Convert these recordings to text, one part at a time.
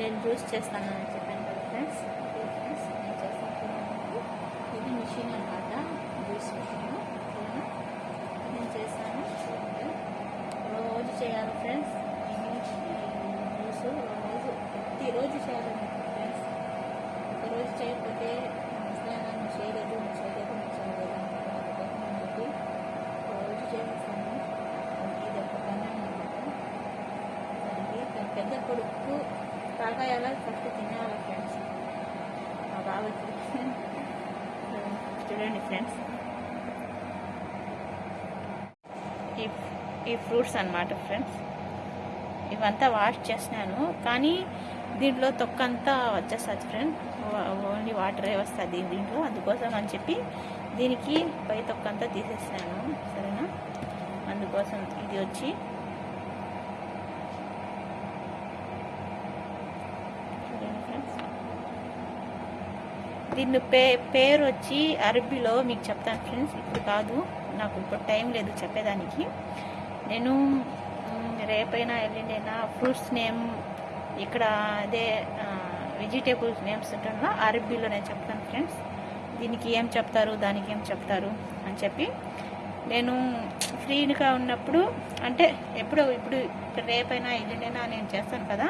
నేను జ్యూస్ చేస్తాను అని చెప్పాను కదా ఫ్రెండ్స్. ఫ్రెండ్స్ నేను చేస్తాను ఇది మిషన్ అన్నమాట జ్యూస్ మిషన్. నేను చేస్తాను రోజు చేయాలి ఫ్రెండ్స్. జ్యూస్ రోజు ప్రతిరోజు చేయాలి ఫ్రెండ్స్. ఒకరోజు చేయకపోతే అసలు నువ్వు చేయలేదు నువ్వు చేయలేదు నువ్వు చేయలేదు అనుకుంటున్నాను రోజు చేస్తాను. ఇది ఒక పని అనమాట పెద్ద కొడుకు తాగాయాల ఫస్ట్ తినాలి ఫ్రెండ్స్ మా బాబుకి చూడండి ఫ్రెండ్స్ ఈ ఈ ఫ్రూట్స్ అన్నమాట ఫ్రెండ్స్ ఇవంతా వాష్ చేసినాను. కానీ దీంట్లో తొక్కంతా వచ్చేస్తుంది ఫ్రెండ్ ఓన్లీ వాటరే వస్తుంది దీంట్లో. అందుకోసం అని చెప్పి దీనికి పై తొక్కంతా తీసేసినాను. సరేనా? అందుకోసం ఇది వచ్చి చూడండి ఫ్రెండ్స్ దీని పే పేరు వచ్చి అరబీలో మీకు చెప్తాను ఫ్రెండ్స్. ఇప్పుడు కాదు నాకు ఇప్పుడు టైం లేదు చెప్పేదానికి. నేను రేపైనా ఎల్లుండైనా ఫ్రూట్స్ నేమ్ ఇక్కడ అదే వెజిటేబుల్స్ నేమ్స్ ఉంటుందో అరబీలో నేను చెప్తాను ఫ్రెండ్స్. దీనికి ఏం చెప్తారు దానికి ఏం చెప్తారు అని చెప్పి. నేను ఫ్రీగా ఉన్నప్పుడు అంటే ఎప్పుడో ఇప్పుడు రేపైనా ఎల్లుండైనా నేను చేస్తాను కదా.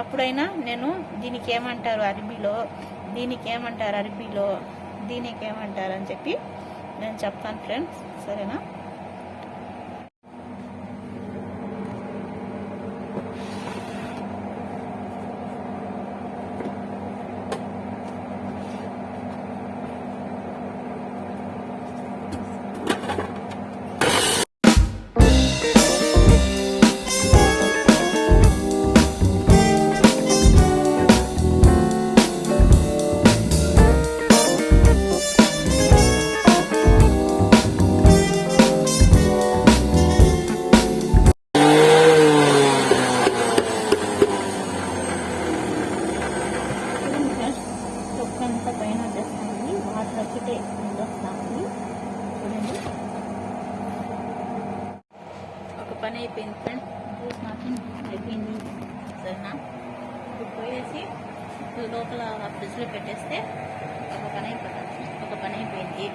అప్పుడైనా నేను దీనికి ఏమంటారు అరబీలో దీనికి ఏమంటారు అరబీలో దీనికి ఏమంటారు అని చెప్పి నేను చెప్తాను ఫ్రెండ్స్ సరేనా? ఒకటే చూడండి. ఒక పని అయిపోయింది ఫ్రెండ్స్. జ్యూస్ మాత్రం అయిపోయింది. సరేనా? ఇప్పుడు పోయేసి లోపల ఫ్రిడ్జ్లో పెట్టేస్తే ఒక పని అయిపోతుంది. ఒక పని అయిపోయింది.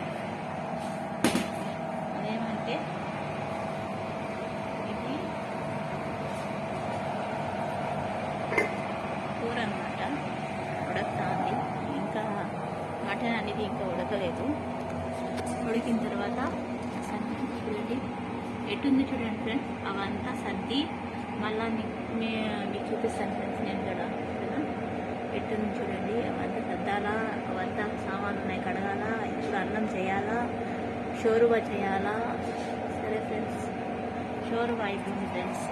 ఉడకలేదు ఉడికిన తర్వాత సర్ది చూడండి. ఎటుంది చూడండి ఫ్రెండ్స్ అవంతా సర్ది మళ్ళా మీకు మీకు చూపిస్తాను ఫ్రెండ్స్ నేను కూడా ఎట్టుంది చూడండి. అవంతా సర్దాలా అవంతా సామాన్లు ఉన్నాయి కడగాలా ఇప్పుడు అన్నం చేయాలా షోరువా చేయాలా? సరే ఫ్రెండ్స్ షోరువా అయిపోయింది ఫ్రెండ్స్